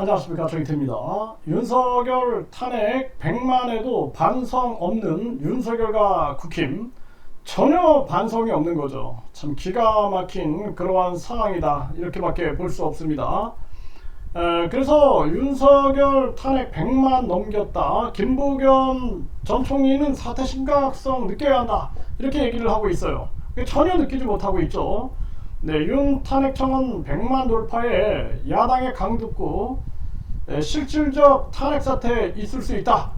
안녕하십니까 정희태입니다. 윤석열 탄핵 100만에도 반성 없는 윤석열과 국힘 전혀 반성이 없는 거죠. 참 기가 막힌 그러한 상황이다 이렇게밖에 볼 수 없습니다. 에, 그래서 윤석열 탄핵 100만 넘겼다. 김부겸 전 총리는 사태 심각성 느껴야 한다. 이렇게 얘기를 하고 있어요. 전혀 느끼지 못하고 있죠. 네, 윤 탄핵 청원 100만 돌파에 야당의 강듣고 에, 실질적 탄핵 사태 있을 수 있다.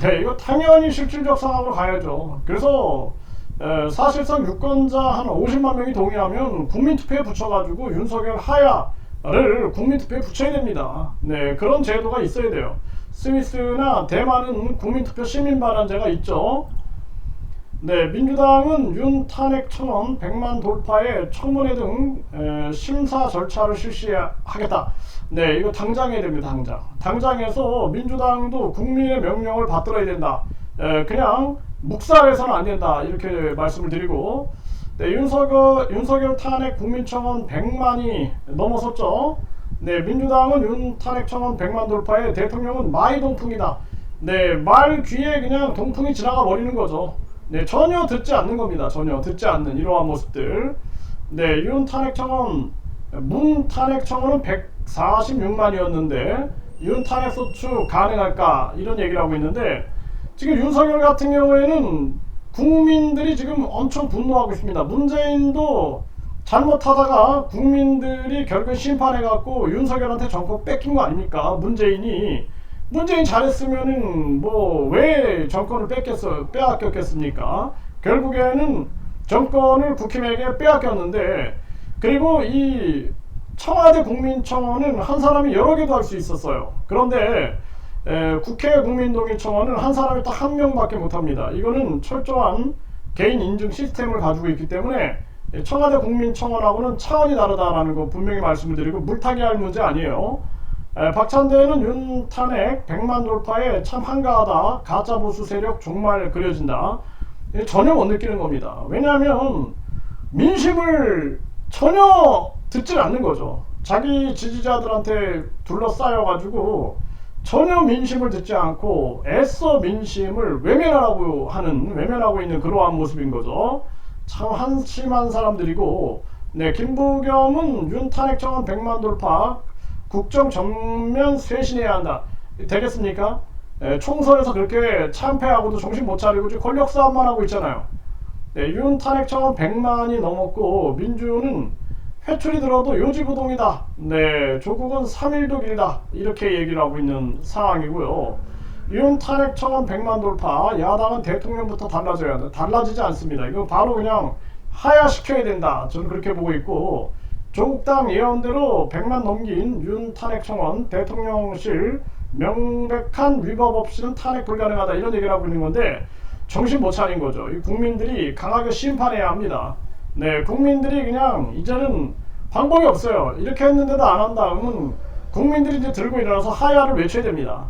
네, 이거 당연히 실질적 상황으로 가야죠. 그래서 에, 사실상 유권자 한 50만 명이 동의하면 국민투표에 붙여가지고 윤석열 하야를 국민투표에 붙여야 됩니다. 네, 그런 제도가 있어야 돼요. 스위스나 대만은 국민투표 시민반환제가 있죠. 네, 민주당은 윤 탄핵 청원 100만 돌파에 청문회 등 에, 심사 절차를 실시하겠다. 네, 이거 당장 해야 됩니다. 당장. 당장해서 민주당도 국민의 명령을 받들어야 된다. 에, 그냥 묵살해서는 안 된다. 이렇게 말씀을 드리고 네, 윤석열, 윤석열 탄핵 국민청원 100만이 넘어섰죠. 네, 민주당은 윤 탄핵 청원 100만 돌파에 대통령은 마이 동풍이다. 네, 말 귀에 그냥 동풍이 지나가 버리는 거죠. 네, 전혀 듣지 않는 겁니다. 전혀 듣지 않는 이러한 모습들. 네, 윤 탄핵 청원, 문 탄핵 청원은 146만이었는데 윤 탄핵 소추 가능할까 이런 얘기를 하고 있는데 지금 윤석열 같은 경우에는 국민들이 지금 엄청 분노하고 있습니다. 문재인도 잘못하다가 국민들이 결국 심판해갖고 윤석열한테 정권 뺏긴 거 아닙니까? 문재인이 문재인 잘했으면은 뭐 왜 정권을 뺏겼어 빼앗겼겠습니까? 결국에는 정권을 국힘에게 빼앗겼는데 그리고 이 청와대 국민청원은 한 사람이 여러 개도 할 수 있었어요. 그런데 에, 국회 국민동의청원은 한 사람이 딱 한 명밖에 못합니다. 이거는 철저한 개인 인증 시스템을 가지고 있기 때문에 청와대 국민청원하고는 차원이 다르다라는 거 분명히 말씀을 드리고 물타기 할 문제 아니에요. 에, 박찬대는 윤 탄핵 100만 돌파에 참 한가하다. 가짜 보수 세력 종말 그려진다. 이 전혀 못 느끼는 겁니다. 왜냐하면 민심을 전혀 듣질 않는 거죠. 자기 지지자들한테 둘러싸여가지고 전혀 민심을 듣지 않고 애써 민심을 외면하라고 하는 외면하고 있는 그러한 모습인 거죠. 참 한심한 사람들이고 네 김부겸은 윤탄핵 청원 100만 돌파 국정 전면 쇄신해야 한다. 되겠습니까? 네, 총선에서 그렇게 참패하고도 정신 못 차리고 지금 권력 싸움만 하고 있잖아요. 네, 윤 탄핵 청원 100만이 넘었고 민주는 회출이 들어도 요지부동이다. 네, 조국은 3일도 길다. 이렇게 얘기를 하고 있는 상황이고요. 윤 탄핵 청원 100만 돌파, 야당은 대통령부터 달라져야 한다. 달라지지 않습니다. 이거 바로 그냥 하야시켜야 된다. 저는 그렇게 보고 있고, 조국당 예언대로 100만 넘긴 윤 탄핵 청원, 대통령실 명백한 위법 없이는 탄핵 불가능하다. 이런 얘기를 하고 있는 건데, 정신 못 차린 거죠. 이 국민들이 강하게 심판해야 합니다. 네, 국민들이 그냥 이제는 방법이 없어요. 이렇게 했는데도 안 한다. 그러면 국민들이 이제 들고 일어나서 하야를 외쳐야 됩니다.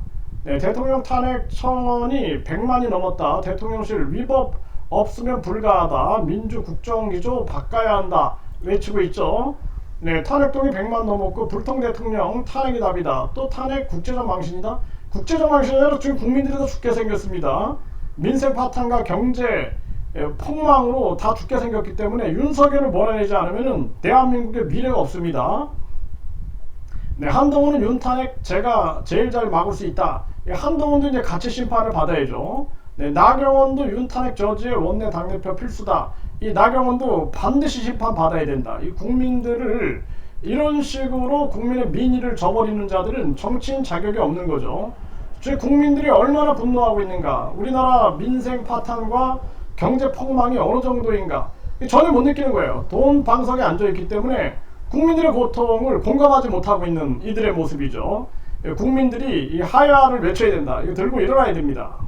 네, 대통령 탄핵 청원이 100만이 넘었다. 대통령실 위법 없으면 불가하다. 민주 국정 기조 바꿔야 한다. 외치고 있죠. 네, 탄핵동이 100만 넘었고 불통 대통령 탄핵이 답이다. 또 탄핵 국제적 망신이다. 국제적 망신이라 지금 국민들이 다 죽게 생겼습니다. 민생 파탄과 경제 예, 폭망으로 다 죽게 생겼기 때문에 윤석열을 몰아내지 않으면 대한민국의 미래가 없습니다. 네, 한동훈은 윤탄핵 제가 제일 잘 막을 수 있다. 예, 한동훈도 이제 같이 심판을 받아야죠. 네, 나경원도 윤탄핵 저지의 원내 당대표 필수다. 이 나경원도 반드시 심판 받아야 된다. 이 국민들을 이런 식으로 국민의 민의를 저버리는 자들은 정치인 자격이 없는 거죠. 제 국민들이 얼마나 분노하고 있는가. 우리나라 민생 파탄과 경제 폭망이 어느 정도인가 전혀 못 느끼는 거예요. 돈 방석에 앉아 있기 때문에 국민들의 고통을 공감하지 못하고 있는 이들의 모습이죠. 국민들이 이 하야를 외쳐야 된다. 이거 들고 일어나야 됩니다.